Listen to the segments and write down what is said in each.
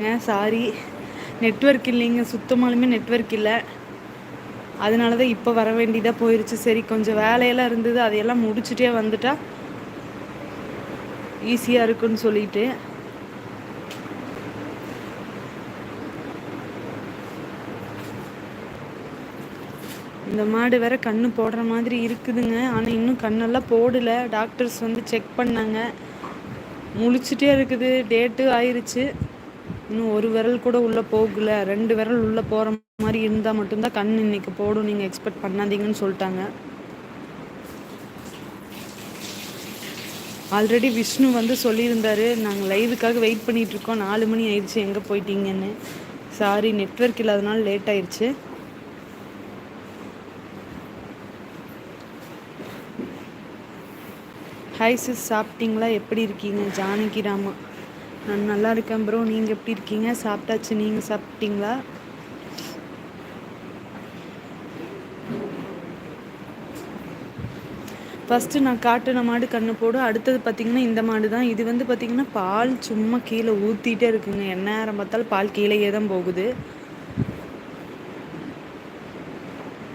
Sorry network இல்லைங்க. சுத்தமாலுமே network இல்லை. அதனால தான் இப்போ வர வேண்டியதாக போயிடுச்சு சரி கொஞ்சம் வேலையெல்லாம் இருந்தது. அதையெல்லாம் முடிச்சுட்டே வந்துட்டா. ஈஸியாக இருக்குன்னு சொல்லிட்டு. இந்த மாடு வேற கண்ணு போடுற மாதிரி இருக்குதுங்க. ஆனால் இன்னும் கண்ணெல்லாம் போடல. டாக்டர்ஸ் வந்து செக் பண்ணாங்க. முழிச்சிட்டே இருக்குது. டேட்டு ஆயிருச்சு. இன்னும் ஒரு விரல் கூட உள்ளே போகல. ரெண்டு விரல் உள்ளே போகிற மாதிரி இருந்தால் மட்டும்தான் கண் இன்னைக்கு போடும். நீங்கள் எக்ஸ்பெக்ட் பண்ணாதீங்கன்னு சொல்லிட்டாங்க. ஆல்ரெடி விஷ்ணு வந்து சொல்லியிருந்தாரு நாங்கள் லைவுக்காக வெயிட் பண்ணிட்டு இருக்கோம். நாலு மணி ஆயிடுச்சு. எங்கே போயிட்டீங்கன்னு. சாரி நெட்ஒர்க் இல்லாதனால லேட் ஆயிடுச்சு. ஹாய் சிஸ் சாப்பிட்டீங்களா? எப்படி இருக்கீங்க? ஜானகி ராமா. நான் நல்லா இருக்கேன் ப்ரோ நீங்கள் எப்படி இருக்கீங்க? சாப்பிட்டாச்சு. நீங்கள் சாப்பிட்டீங்களா? ஃபஸ்ட்டு நான் காட்டின மாடு கண்ணு போடும் அடுத்தது பார்த்திங்கன்னா இந்த மாடு தான். இது வந்து பார்த்திங்கன்னா பால் சும்மா கீழே ஊற்றிட்டே இருக்குங்க. என்ன நேரம் பார்த்தாலும் பால் கீழேயே தான் போகுது.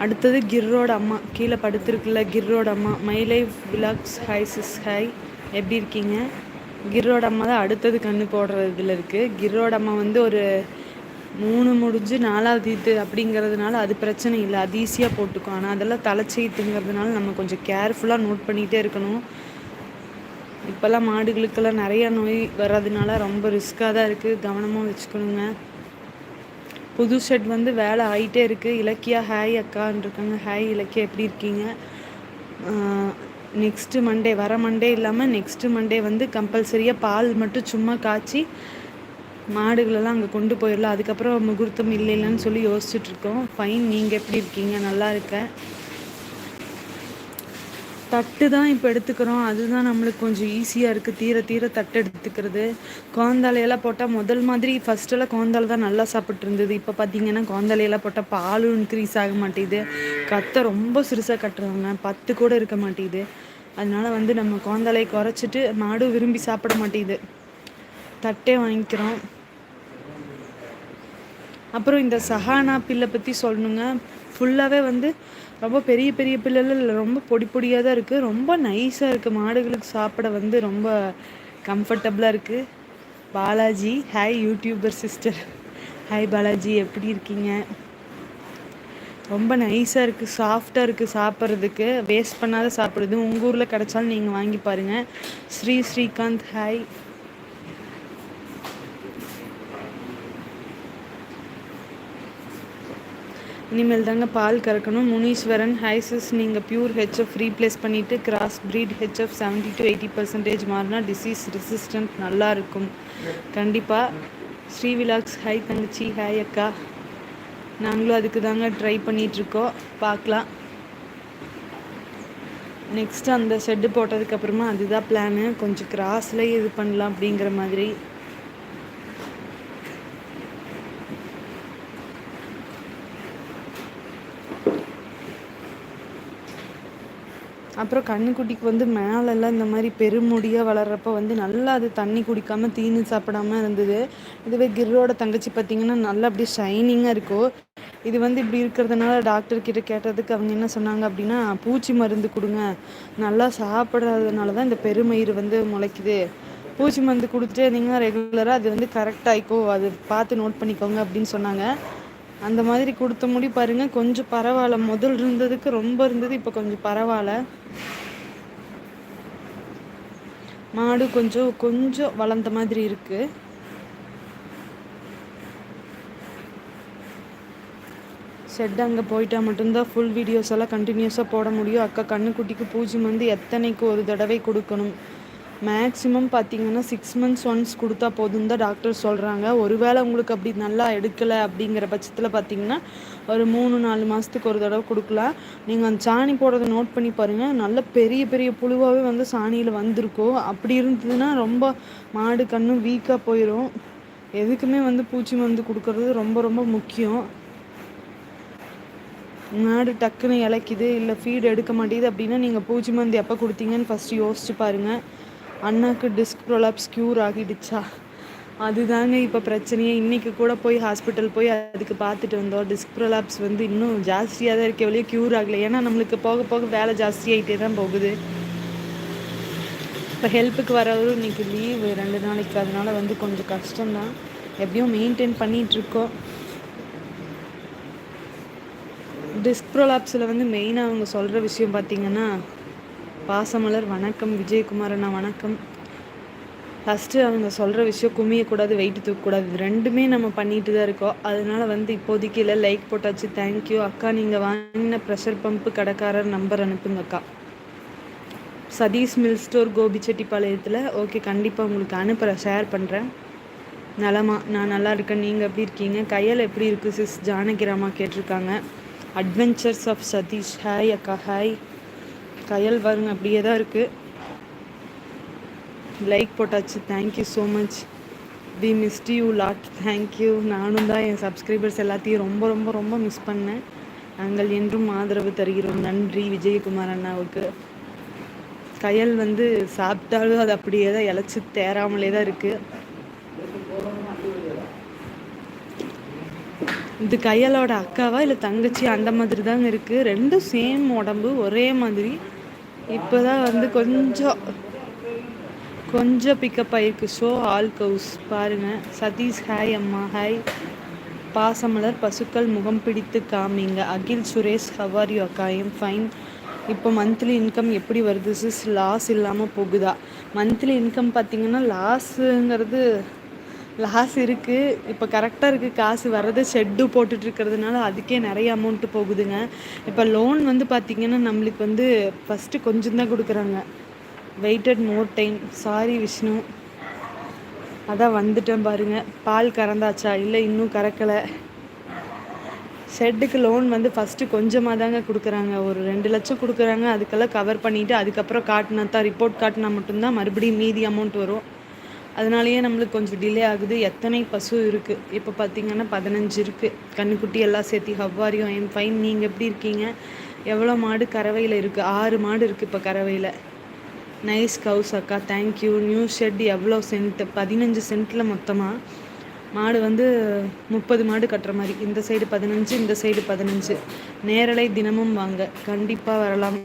அடுத்தது கிர்ரோட அம்மா. கீழே படுத்துருக்குல்ல கிர்ரோட அம்மா. My life vlogs hi sis hi எப்படி இருக்கீங்க? கிர்ரோட அம்மா தான் அடுத்தது கண்ணு போடுறதுல இருக்குது கிர்ரோட அம்மா வந்து ஒரு மூணு முடிஞ்சு நாலாவது இது அப்படிங்கிறதுனால அது பிரச்சனை இல்லை. அது ஈஸியாக போட்டுக்கும். ஆனால் அதெல்லாம் தலைச்சீத்துங்கிறதுனால நம்ம கொஞ்சம் கேர்ஃபுல்லாக நோட் பண்ணிகிட்டே இருக்கணும். இப்போல்லாம் மாடுகளுக்கெல்லாம் நிறையா நோய் வர்றதுனால ரொம்ப ரிஸ்க்காக தான் இருக்குது கவனமாக வச்சுக்கணுங்க. புது ஷெட் வந்து வேலை ஆகிட்டே இருக்குது இலக்கியா ஹாய் அக்கான்னு இருக்காங்க. ஹாய் இலக்கியா எப்படி இருக்கீங்க? நெக்ஸ்ட்டு மண்டே வர மண்டே இல்லாமல் நெக்ஸ்ட்டு மண்டே வந்து கம்பல்சரியாக பால் மட்டும் சும்மா காய்ச்சி மாடுகளெல்லாம் அங்கே கொண்டு போயிடலாம். அதுக்கப்புறம் முகூர்த்தம் இல்லை இல்லைன்னு சொல்லி யோசிச்சுட்ருக்கோம் ஃபைன் நீங்கள் எப்படி இருக்கீங்க? நல்லா இருக்கேன் தட்டு தான் இப்போ எடுத்துக்கிறோம். அதுதான் நம்மளுக்கு கொஞ்சம் ஈஸியாக இருக்குது தீர தீர தட்டு எடுத்துக்கிறது. கோந்தாலையெல்லாம் போட்டால் முதல் மாதிரி ஃபஸ்ட்டெல்லாம் கோந்தாலை தான் நல்லா சாப்பிட்டு இருந்தது. இப்போ பார்த்தீங்கன்னா கோந்தாலையெல்லாம் போட்டால் பாலும் இன்க்ரீஸ் ஆக மாட்டேங்குது கத்தை ரொம்ப சிறுசாக கட்டுறாங்க. பத்து கூட இருக்க மாட்டேங்குது அதனால வந்து நம்ம கோந்தாலையை குறைச்சிட்டு மாடும் விரும்பி சாப்பிட மாட்டேங்குது தட்டே வாங்கிக்கிறோம். அப்புறம் இந்த சஹானா பில்லை பற்றி சொல்லணுங்க. ஃபுல்லாகவே வந்து ரொம்ப பெரிய பெரிய பிள்ளைகள் இல்லை ரொம்ப பொடி பொடியாக தான் இருக்குது ரொம்ப நைஸாக இருக்குது மாடுகளுக்கு சாப்பிட வந்து ரொம்ப கம்ஃபர்டபுளாக இருக்குது Balaji hi YouTuber sister hi Balaji எப்படி இருக்கீங்க? ரொம்ப நைஸாக இருக்குது சாஃப்டாக இருக்குது சாப்பிட்றதுக்கு. வேஸ்ட் பண்ணாத சாப்பிடுது உங்கள் ஊரில் கிடச்சாலும் நீங்கள் வாங்கி பாருங்கள் ஸ்ரீ ஸ்ரீகாந்த் ஹாய் இனிமேல் தாங்க பால் கறக்கணும். முனீஸ்வரன் ஹைசஸ் நீங்கள் பியூர் ஹெச்எஃப் ரீப்ளேஸ் பண்ணிவிட்டு cross breed HF seventy to eighty percentage மாறினா டிசீஸ் ரெசிஸ்டன்ட் நல்லா இருக்கும். கண்டிப்பாக ஸ்ரீவிலாக்ஸ் ஹாய் தங்கச்சி ஹாய் அக்கா. நாங்களும் அதுக்கு தாங்க ட்ரை பண்ணிகிட்ருக்கோம் பார்க்கலாம். நெக்ஸ்ட்டு அந்த ஷெட்டு போட்டதுக்கப்புறமா அதுதான் பிளானு கொஞ்சம் கிராஸ்லேயே இது பண்ணலாம் அப்படிங்கிற மாதிரி. அப்புறம் கண்ணுக்குட்டிக்கு வந்து மேலெல்லாம் இந்த மாதிரி பெருமுடியாக வளர்கிறப்ப வந்து நல்லா அது தண்ணி குடிக்காமல் தீனி சாப்பிடாம இருந்தது. இதுவே கிர்ரோட தங்கச்சி பார்த்திங்கன்னா நல்லா அப்படியே ஷைனிங்காக இருக்கும் இது வந்து இப்படி இருக்கிறதுனால டாக்டர் கிட்ட கேட்டதுக்கு அவங்க என்ன சொன்னாங்க அப்படின்னா பூச்சி மருந்து கொடுங்க. நல்லா சாப்பிட்றதுனால தான் இந்த பெருமயிர் வந்து முளைக்குது. பூச்சி மருந்து கொடுத்துட்டே இருந்தீங்கன்னா ரெகுலராக அது வந்து கரெக்டாகிக்கோ அது பார்த்து நோட் பண்ணிக்கோங்க அப்படின்னு சொன்னாங்க. அந்த மாதிரி கொடுத்த முடி பாருங்கள் கொஞ்சம் பரவாயில்ல. முதல் இருந்ததுக்கு ரொம்ப இருந்தது இப்போ கொஞ்சம் பரவாயில்ல. மாடு கொஞ்சம் கொஞ்சம் வளர்ந்த மாதிரி இருக்குது ஷெட் அங்கே போயிட்டா மட்டும்தான் ஃபுல் வீடியோஸ் எல்லாம் கண்டினியூஸாக போட முடியும். அக்கா கண்ணுக்குட்டிக்கு பூஜை வந்து எத்தனைக்கு ஒரு தடவை கொடுக்கணும்? மேக்ஸிமம் பார்த்தீங்கன்னா சிக்ஸ் மந்த்ஸ் ஒன்ஸ் கொடுத்தா போதும் தான் டாக்டர் சொல்கிறாங்க ஒருவேளை உங்களுக்கு அப்படி நல்லா எடுக்கலை அப்படிங்கிற பட்சத்தில் பார்த்தீங்கன்னா ஒரு மூணு நாலு மாதத்துக்கு ஒரு தடவை கொடுக்கலாம். நீங்கள் அந்த சாணி போடுறதை நோட் பண்ணி பாருங்கள் நல்ல பெரிய பெரிய புழுவாகவே வந்து சாணியில் வந்திருக்கும். அப்படி இருந்ததுன்னா ரொம்ப மாடு கண்ணும் வீக்காக போயிடும் எதுக்குமே வந்து பூச்சி மருந்து கொடுக்கறது ரொம்ப ரொம்ப முக்கியம். மாடு டக்குன்னு இலைக்குது இல்லை ஃபீடு எடுக்க மாட்டேங்குது அப்படின்னா நீங்கள் பூச்சி மருந்து எப்போ கொடுத்தீங்கன்னு ஃபஸ்ட்டு யோசிச்சு பாருங்கள் அண்ணாக்கு டிஸ்க் ப்ரொலாப்ஸ் க்யூர் ஆகிடுச்சா? அதுதாங்க இப்போ பிரச்சனையே. இன்றைக்கி கூட போய் ஹாஸ்பிட்டல் போய் அதுக்கு பார்த்துட்டு வந்தோம். டிஸ்க் ப்ரொலாப்ஸ் வந்து இன்னும் ஜாஸ்தியாக தான் இருக்க வழியே க்யூர் ஆகலை. ஏன்னா நம்மளுக்கு போக போக வேலை ஜாஸ்தியாகிட்டே தான் போகுது. இப்போ ஹெல்ப்புக்கு வரவரும் இன்றைக்கி லீவு ரெண்டு நாளைக்கு. அதனால் வந்து கொஞ்சம் கஷ்டம்தான். எப்படியும் மெயின்டைன் பண்ணிகிட்ருக்கோம் டிஸ்க் ப்ரொலாப்ஸில் வந்து மெயினாக அவங்க சொல்கிற விஷயம் பார்த்திங்கன்னா பாசமலர் வணக்கம். விஜயகுமார் அண்ணா வணக்கம். ஃபஸ்ட்டு அவங்க சொல்கிற விஷயம் குமியக்கூடாது வெயிட் தூக்கக்கூடாது இது ரெண்டுமே நம்ம பண்ணிட்டு தான் இருக்கோம். அதனால் வந்து இப்போதைக்கு இல்லை லைக் போட்டாச்சு தேங்க்யூ அக்கா நீங்கள் வாங்கின ப்ரெஷர் பம்ப் கடைக்காரர் நம்பர் அனுப்புங்க அக்கா. சதீஷ் மில் ஸ்டோர் கோபிச்செட்டிப்பாளையத்தில். ஓகே கண்டிப்பாக உங்களுக்கு அனுப்புகிறேன் ஷேர் பண்ணுறேன் நலமா நான் நல்லா இருக்கேன். நீங்கள் எப்படி இருக்கீங்க? கையில் எப்படி இருக்குது சிஸ் ஜானகிராமா கேட்டிருக்காங்க. Adventures of Sathish. ஹாய் அக்கா. ஹாய் கையல் வருங்க அப்படியே தான் இருக்குது லைக் போட்டாச்சு thank you so much we missed you lot thank you நானும் தான் என் சப்ஸ்கிரைபர்ஸ் எல்லாத்தையும் ரொம்ப ரொம்ப ரொம்ப மிஸ் பண்ணேன். நாங்கள் என்றும் ஆதரவு தருகிறோம். நன்றி விஜயகுமார் அண்ணாவுக்கு. கயல் வந்து சாப்பிட்டாலும் அது அப்படியே தான் இழைச்சி தேராமலே தான் இருக்குது இது கையலோட அக்காவா இல்லை தங்கச்சி? அந்த மாதிரி தாங்க இருக்குது ரெண்டும் சேம் உடம்பு ஒரே மாதிரி. இப்போ தான் வந்து கொஞ்சம் கொஞ்சம் பிக்கப் ஆகிருக்கு ஷோ ஆல் கவுஸ் பாருங்கள் சதீஷ் ஹாய் அம்மா ஹாய் பாசமலர் பசுக்கள் முகம் பிடித்து காமிங்க. Akhil Suresh how are you அக்கா ஐம் ஃபைன் இப்போ மந்த்லி இன்கம் எப்படி வருது? சிஸ் லாஸ் இல்லாமல் போகுதா? மந்த்லி இன்கம் பார்த்திங்கன்னா லாஸுங்கிறது லாஸ் இருக்குது இப்போ கரெக்டாக இருக்குது காசு வர்றது ஷெட்டு போட்டுட்ருக்கிறதுனால அதுக்கே நிறைய அமௌண்ட்டு போகுதுங்க. இப்போ லோன் வந்து பார்த்திங்கன்னா நம்மளுக்கு வந்து ஃபஸ்ட்டு கொஞ்சம் தான் கொடுக்குறாங்க. Waited more time sorry Vishnu. அதான் வந்துட்டேன் பாருங்கள் பால் கறந்தாச்சா? இல்லை இன்னும் கறக்கலை. ஷெட்டுக்கு லோன் வந்து ஃபஸ்ட்டு கொஞ்சமாக தாங்க கொடுக்குறாங்க. ஒரு ரெண்டு லட்சம் கொடுக்குறாங்க. அதுக்கெல்லாம் கவர் பண்ணிவிட்டு அதுக்கப்புறம் காட்டினா தான் ரிப்போர்ட் காட்டினா மட்டும்தான் மறுபடியும் மீதி அமௌண்ட் வரும். அதனாலேயே நம்மளுக்கு கொஞ்சம் டிலே ஆகுது. எத்தனை பசு இருக்குது இப்போ பார்த்தீங்கன்னா பதினஞ்சு இருக்குது கண்ணுக்குட்டி எல்லாம் சேர்த்தி ஹவ்வாரியும் ஐம் ஃபைன். நீங்கள் எப்படி இருக்கீங்க? எவ்வளோ மாடு கறவையில் இருக்குது ஆறு மாடு இருக்குது இப்போ கறவையில். நைஸ் கவுஸ் அக்கா. தேங்க்யூ நியூ ஷெட் எவ்வளோ சென்ட் பதினஞ்சு சென்ட்டில் மொத்தமாக மாடு வந்து முப்பது மாடு கட்டுற மாதிரி. இந்த சைடு பதினஞ்சு இந்த சைடு பதினஞ்சு. நேரலை தினமும் வாங்க. கண்டிப்பாக வரலாம்.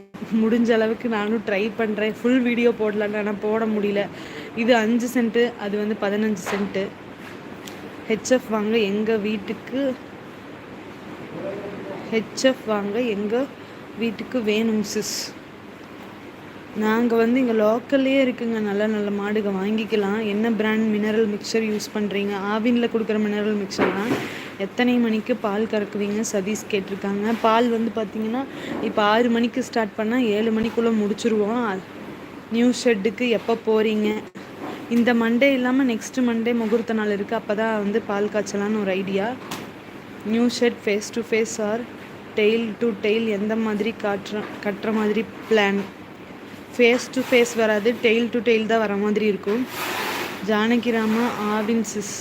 முடிஞ்ச அளவுக்கு நானும் ட்ரை பண்ணுறேன் ஃபுல் வீடியோ போடலான்னு ஆனால் போட முடியல. இது அஞ்சு சென்ட்டு அது வந்து பதினஞ்சு சென்ட்டு ஹெச்எஃப் வாங்க எங்கள் வீட்டுக்கு ஹெச்எஃப் வாங்க எங்கள் வீட்டுக்கு வேணும் சிஸ் நாங்கள் வந்து இங்கே லோக்கல்லே இருக்குங்க. நல்ல நல்ல மாடுகள் வாங்கிக்கலாம். என்ன பிராண்ட் மினரல் மிக்சர் யூஸ் பண்ணுறீங்க ஆவினில் கொடுக்குற மினரல் மிக்சர்லாம் எத்தனை மணிக்கு பால் கறக்குவீங்க? சதீஷ் கேட்டிருக்காங்க. பால் வந்து பார்த்திங்கன்னா இப்போ ஆறு மணிக்கு ஸ்டார்ட் பண்ணால் ஏழு மணிக்குள்ளே முடிச்சுருவோம். நியூ ஷெட்டுக்கு எப்போ போகிறீங்க இந்த மண்டே இல்லாமல் நெக்ஸ்ட்டு மண்டே முகூர்த்த நாள் இருக்குது அப்போ தான் வந்து பால் காய்ச்சலான்னு ஒரு idea new shed face to face or tail to tail எந்த மாதிரி காட்டுற கட்டுற மாதிரி பிளான் ஃபேஸ் டு ஃபேஸ் வராது டெய்ல் டு டெய்ல் தான் வர மாதிரி இருக்கும். ஜானகிராமா ஆவின் சிஸ்.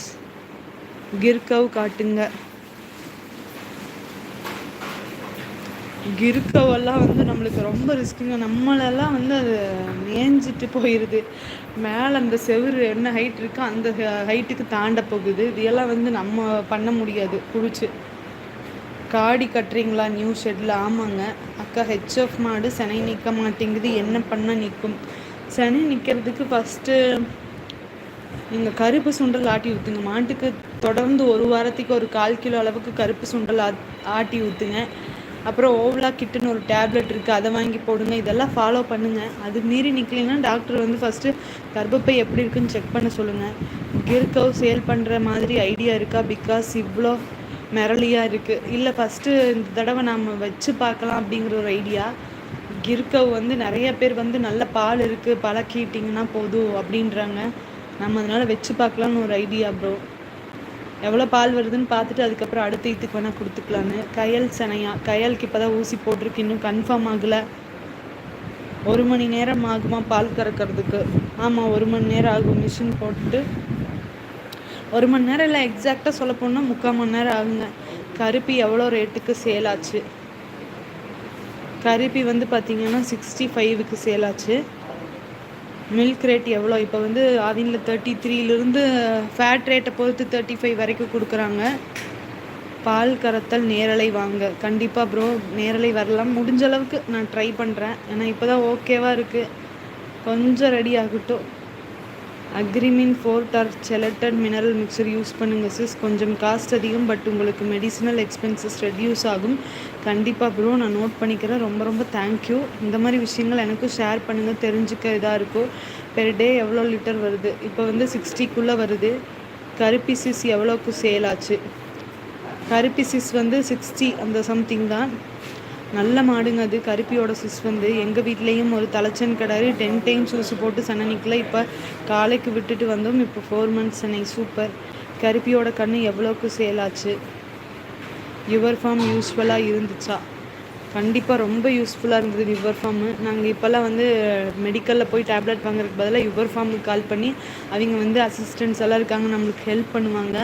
கிர்கவ் காட்டுங்க. கிருக்கவெல்லாம் வந்து நம்மளுக்கு ரொம்ப ரிஸ்க்குங்க நம்மளெல்லாம் வந்து அது மேய்ஞ்சிட்டு போயிடுது மேலே அந்த செவுரு என்ன ஹைட் இருக்கோ அந்த ஹைட்டுக்கு தாண்ட போகுது. இதெல்லாம் வந்து நம்ம பண்ண முடியாது. குளிச்சு. காடி கட்டுறீங்களா? நியூ ஷெட்டில் ஆமாங்க. அக்கா ஹெச்எஃப் மாடு செனை நிற்க மாட்டேங்குது. என்ன பண்ண நிற்கும் செனை நிற்கிறதுக்கு ஃபஸ்ட்டு நீங்கள் கருப்பு சுண்டல் ஆட்டி ஊற்றுங்க மாட்டுக்கு தொடர்ந்து ஒரு வாரத்துக்கு ஒரு கால் கிலோ அளவுக்கு கருப்பு சுண்டல் ஆட்டி ஊற்றுங்க அப்புறம் ஓவ்லா கிட்டுன்னு ஒரு டேப்லெட் இருக்குது அதை வாங்கி போடுங்க இதெல்லாம் ஃபாலோ பண்ணுங்கள் அது மீறி நிற்கலைன்னா டாக்டர் வந்து ஃபஸ்ட்டு கர்ப்பப்பை எப்படி இருக்குன்னு செக் பண்ண சொல்லுங்கள் கிர்கவ் சேல் பண்ணுற மாதிரி ஐடியா இருக்கா? பிகாஸ் இவ்வளோ மிரளியாக இருக்குது இல்லை ஃபஸ்ட்டு இந்த தடவை நாம் வச்சு பார்க்கலாம் அப்படிங்கிற ஒரு ஐடியா கிர்கவ் வந்து நிறைய பேர் வந்து நல்ல பால் இருக்குது பழக்கிட்டிங்கன்னா போதும் அப்படின்றாங்க. நம்ம அதனால் வச்சு பார்க்கலான்னு ஒரு ஐடியா ப்ரோ எவ்வளோ பால் வருதுன்னு பார்த்துட்டு அதுக்கப்புறம் அடுத்த இதுக்கு வேணால் கொடுத்துக்கலான்னு. கயல் சனையா கயலுக்கு இப்போ தான் ஊசி போட்டிருக்கு இன்னும் கன்ஃபார்ம் ஆகலை. ஒரு மணி நேரம் ஆகுமா பால் கறக்கிறதுக்கு? ஆமாம் ஒரு மணி நேரம் ஆகும் மிஷின் போட்டு ஒரு மணி நேரம் இல்லை எக்ஸாக்டாக சொல்ல போனால் முக்கால் மணி நேரம் ஆகுங்க. கருப்பி எவ்வளோ ரேட்டுக்கு சேல் ஆச்சு கருப்பி வந்து பார்த்திங்கன்னா சிக்ஸ்டி ஃபைவுக்கு சேல் ஆச்சு மில்க் ரேட் எவ்வளோ? இப்போ வந்து ஆதினில் தேர்ட்டி த்ரீலேருந்து ஃபேட் ரேட்டை பொறுத்து தேர்ட்டி ஃபைவ் வரைக்கும் கொடுக்குறாங்க. பால் கறத்தல் நேரலை வாங்க. கண்டிப்பாக ப்ரோ நேரலை வரலாம். முடிஞ்ச அளவுக்கு நான் ட்ரை பண்ணுறேன் ஏன்னா இப்போ தான் ஓகேவாக இருக்குது கொஞ்சம் ரெடி ஆகட்டும். Agrimin Forte or chelated mineral mixture use பண்ணுங்கள் சிஸ் கொஞ்சம் காஸ்ட் அதிகம் பட் உங்களுக்கு மெடிசினல் எக்ஸ்பென்சஸ் ரெடியூஸ் ஆகும். கண்டிப்பாக ப்ரோ நான் நோட் பண்ணிக்கிறேன். ரொம்ப ரொம்ப தேங்க்யூ இந்த மாதிரி விஷயங்கள் எனக்கும் ஷேர் பண்ணுங்கள் தெரிஞ்சுக்க இதாக இருக்கும். பெர் டே எவ்வளோ லிட்டர் வருது? இப்போ வந்து சிக்ஸ்டிக்குள்ளே வருது. கருப்பி சிஸ் எவ்வளோக்கு சேல் ஆச்சு? கருப்பி சிஸ் வந்து சிக்ஸ்டி அந்த சம்திங் தான். நல்ல மாடுங்க அது. கருப்பியோட சிஸ் வந்து எங்கள் வீட்லேயும் ஒரு தலைச்சன் கிடாரி டென் டைம்ஸ் ஊசி போட்டு சன்னனிக்கில் இப்போ காலைக்கு விட்டுட்டு வந்தோம் இப்போ ஃபோர் மந்த்ஸ் சென்னை சூப்பர் கருப்பியோட கண் எவ்வளோக்கு சேல் ஆச்சு? யுவர் ஃபார்ம் யூஸ்ஃபுல்லாக இருந்துச்சா? கண்டிப்பாக ரொம்ப யூஸ்ஃபுல்லாக இருந்தது யுவர் ஃபார்மு நாங்கள் இப்போல்லாம் வந்து மெடிக்கலில் போய் டேப்லெட் வாங்குறதுக்கு பதிலாக யுவர் ஃபார்முக்கு கால் பண்ணி அவங்க வந்து அசிஸ்டன்ஸ் எல்லாம் இருக்காங்க நம்மளுக்கு ஹெல்ப் பண்ணுவாங்க.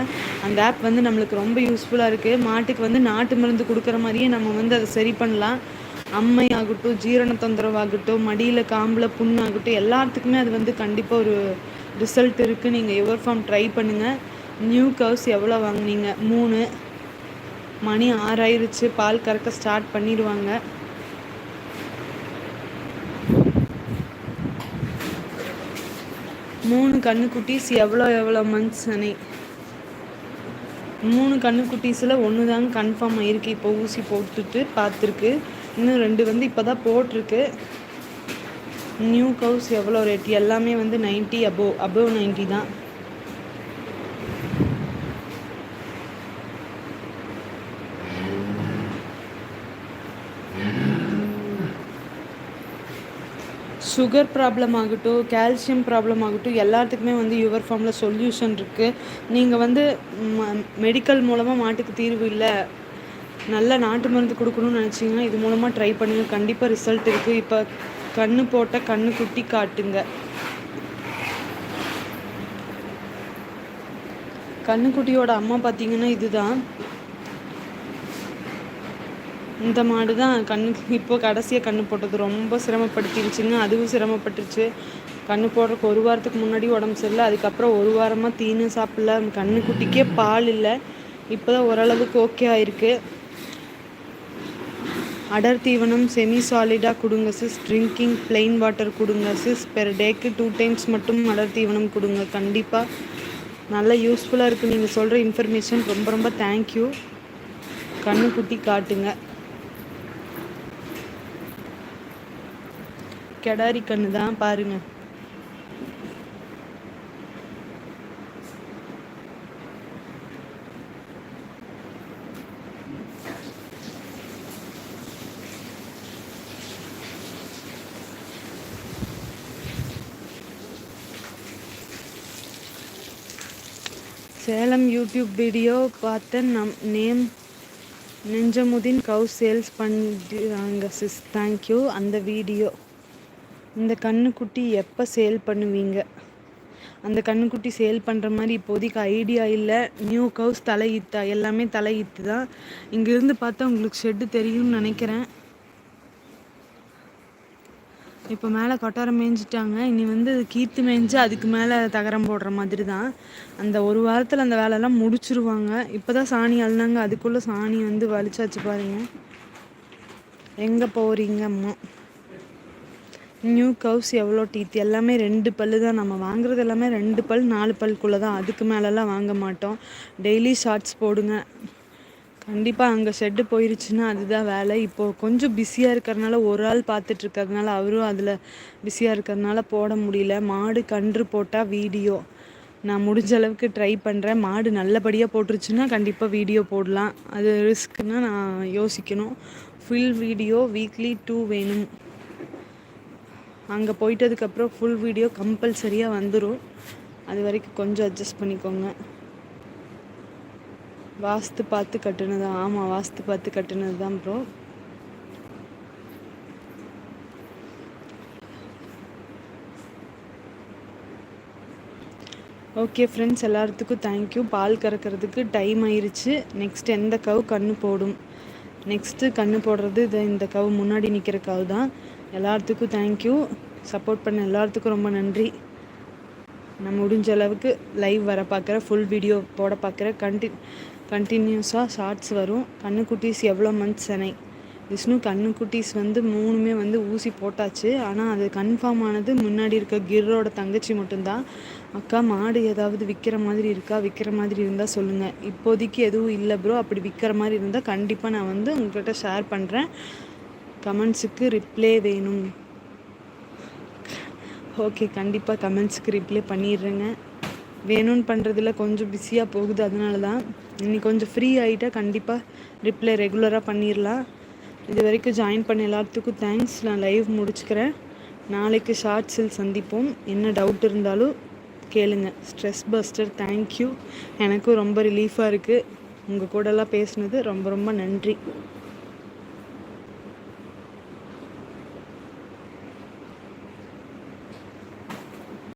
அந்த ஆப் வந்து நம்மளுக்கு ரொம்ப யூஸ்ஃபுல்லாக இருக்குது மாட்டுக்கு வந்து நாட்டு மருந்து கொடுக்குற மாதிரியே நம்ம வந்து அதை சரி பண்ணலாம். அம்மை ஆகட்டும் ஜீரண தொந்தரவாகட்டும் மடியில் காம்பில் புண்ணாகட்டும் எல்லாத்துக்குமே அது வந்து கண்டிப்பாக ஒரு ரிசல்ட் இருக்குது நீங்கள் யுவர் ஃபார்ம் ட்ரை பண்ணுங்கள் நியூ கவுஸ் எவ்வளோ வாங்கினீங்க? மூணு. மணி ஆறாயிருச்சு. பால் கறக்க ஸ்டார்ட் பண்ணிடுவாங்க மூணு கண்ணுக்குட்டீஸ் எவ்வளோ எவ்வளோ மந்த்ஸ் அணை? மூணு கண்ணுக்குட்டீஸில் ஒன்று தாங்க கன்ஃபார்ம் ஆகிருக்கு இப்போ ஊசி போட்டுட்டு பார்த்துருக்கு இன்னும் ரெண்டு வந்து இப்போ தான் போட்டிருக்கு. நியூ கவுஸ் எவ்வளோ ரேட் எல்லாமே வந்து நைன்ட்டி அபோவ் அபோவ் நைன்ட்டி தான். சுகர் ப்ராப்ளம் ஆகட்டும் கால்சியம் ப்ராப்ளம் ஆகட்டும் எல்லாத்துக்குமே வந்து யுவர் ஃபார்மில் சொல்யூஷன் இருக்குது நீங்கள் வந்து மெடிக்கல் மூலமாக மாட்டுக்கு தீர்வு இல்லை. நல்ல நாட்டு மருந்து கொடுக்கணும்னு நினச்சிங்கன்னா இது மூலமாக ட்ரை பண்ணுங்கள் கண்டிப்பாக ரிசல்ட் இருக்குது இப்போ கண்ணு போட்ட கண்ணு குட்டி காட்டுங்க. கண்ணுக்குட்டியோட அம்மா பார்த்தீங்கன்னா இதுதான். இந்த மாடு தான் கண்ணுக்கு இப்போ கடைசியாக கண்ணு போட்டது. ரொம்ப சிரமப்படுத்திடுச்சுங்க அதுவும் சிரமப்பட்டுருச்சு. கண்ணு போடுறதுக்கு ஒரு வாரத்துக்கு முன்னாடி உடம்பு சரியில்லை. அதுக்கப்புறம் ஒரு வாரமாக தீனு சாப்பிடல. கண்ணு குட்டிக்கே பால் இல்லை. இப்போ தான் ஓரளவுக்கு ஓகே ஆயிருக்கு. அடர் தீவனம் செமி சாலிடாக கொடுங்க சிஸ் ட்ரிங்கிங் பிளெயின் வாட்டர் கொடுங்க சிஸ் பெர் டேக்கு டூ டைம்ஸ் மட்டும் அடர் தீவனம் கொடுங்க. கண்டிப்பாக நல்லா யூஸ்ஃபுல்லாக இருக்குது நீங்கள் சொல்கிற இன்ஃபர்மேஷன் ரொம்ப ரொம்ப தேங்க்யூ கண்ணு குட்டி காட்டுங்க. கெடாரி கண்ணு தான் பாருங்க. சேலம் யூடியூப் வீடியோ பார்த்த நம் நேம் நெஞ்சமுதின் கவு சேல்ஸ் பண்ணுறாங்க சிஸ். தேங்க்யூ அந்த வீடியோ. இந்த கண்ணுக்குட்டி எப்போ சேல் பண்ணுவீங்க? அந்த கண்ணுக்குட்டி சேல் பண்ணுற மாதிரி இப்போதைக்கு ஐடியா இல்லை. நியூ கவுஸ் தலையித்தா எல்லாமே தலையித்து தான் இங்கேருந்து பார்த்தா உங்களுக்கு ஷெட்டு தெரியும்னு நினைக்கிறேன். இப்போ மேலே கொட்டாரம் மேய்ஞ்சிட்டாங்க. இனி வந்து கீத்து மேய்ஞ்சு அதுக்கு மேலே தகரம் போடுற மாதிரி தான் அந்த ஒரு வாரத்தில் அந்த வேலையெல்லாம் முடிச்சிருவாங்க. இப்போ தான் சாணி அழுனாங்க அதுக்குள்ளே சாணி வந்து வலிச்சாச்சு பாருங்கள் எங்கே போகிறீங்க அம்மா? நியூ கவுஸ் எவ்வளோ டீத் எல்லாமே ரெண்டு பல் தான். நம்ம வாங்குறது எல்லாமே ரெண்டு பல் நாலு பல்குள்ளே தான். அதுக்கு மேலெல்லாம் வாங்க மாட்டோம். டெய்லி ஷார்ட்ஸ் போடுங்க. கண்டிப்பாக அங்கே ஷெட்டு போயிருச்சுன்னா அதுதான் வேலை. இப்போது கொஞ்சம் பிஸியாக இருக்கிறதுனால ஒரு ஆள் பார்த்துட்டு இருக்கிறதுனால அவரும் அதில் பிஸியாக இருக்கிறதுனால போட முடியல. மாடு கன்று போட்டால் வீடியோ நான் முடிஞ்ச அளவுக்கு ட்ரை பண்ணுறேன் மாடு நல்லபடியாக போட்டுருச்சுன்னா கண்டிப்பாக வீடியோ போடலாம். அது ரிஸ்க்குன்னா நான் யோசிக்கணும். ஃபுல் வீடியோ வீக்லி டூ வேணும். அங்கே போயிட்டதுக்கப்புறம் ஃபுல் வீடியோ கம்பல்சரியாக வந்துடும் அது வரைக்கும் கொஞ்சம் அட்ஜஸ்ட் பண்ணிக்கோங்க. வாஸ்து பார்த்து கட்டுனது? ஆமாம் வாஸ்து பார்த்து கட்டுனது தான் ப்ரோ ஓகே ஃப்ரெண்ட்ஸ் எல்லாத்துக்கும் தேங்க்யூ பால் கறக்கிறதுக்கு டைம் ஆயிடுச்சு நெக்ஸ்ட் எந்த கவு கன்று போடும்? நெக்ஸ்ட்டு கன்று போடுறது இது இந்த கவு முன்னாடி நிற்கிற கவு தான் எல்லாத்துக்கும் தேங்க்யூ சப்போர்ட் பண்ண எல்லாத்துக்கும் ரொம்ப நன்றி. நான் முடிஞ்ச அளவுக்கு லைவ் வர பார்க்குற ஃபுல் வீடியோ போட பார்க்குற கண்டி கண்டினியூஸாக ஷார்ட்ஸ் வரும். கண்ணுக்குட்டீஸ் எவ்வளோ மந்த்ஸ் செனை விஷ்ணு கண்ணுக்குட்டீஸ் வந்து மூணுமே வந்து ஊசி போட்டாச்சு. ஆனால் அது கன்ஃபார்ம் ஆனது முன்னாடி இருக்க கிர்ரோட தங்கச்சி மட்டும்தான். அக்கா மாடு ஏதாவது விற்கிற மாதிரி இருக்கா? விற்கிற மாதிரி இருந்தால் சொல்லுங்கள் இப்போதைக்கு எதுவும் இல்லை ப்ரோ அப்படி விற்கிற மாதிரி இருந்தால் கண்டிப்பாக நான் வந்து உங்கள்கிட்ட ஷேர் பண்ணுறேன் கமெண்ட்ஸுக்கு ரிப்ளே வேணும். ஓகே கண்டிப்பாக கமெண்ட்ஸுக்கு ரிப்ளை பண்ணிடுறேங்க. வேணும்னு பண்ணுறதுல கொஞ்சம் பிஸியாக போகுது அதனால தான் இன்னைக்கு கொஞ்சம் ஃப்ரீ ஆகிட்டா கண்டிப்பாக ரிப்ளை ரெகுலராக பண்ணிடலாம். இது வரைக்கும் ஜாயின் பண்ண எல்லாத்துக்கும் தேங்க்ஸ் நான் லைவ் முடிச்சுக்கிறேன். நாளைக்கு ஷார்ட்ஸில் சந்திப்போம். என்ன டவுட் இருந்தாலும் கேளுங்க. ஸ்ட்ரெஸ் பஸ்டர் தேங்க்யூ எனக்கும் ரொம்ப ரிலீஃபாக இருக்குது உங்கள் கூடலாம் பேசுனது ரொம்ப ரொம்ப நன்றி.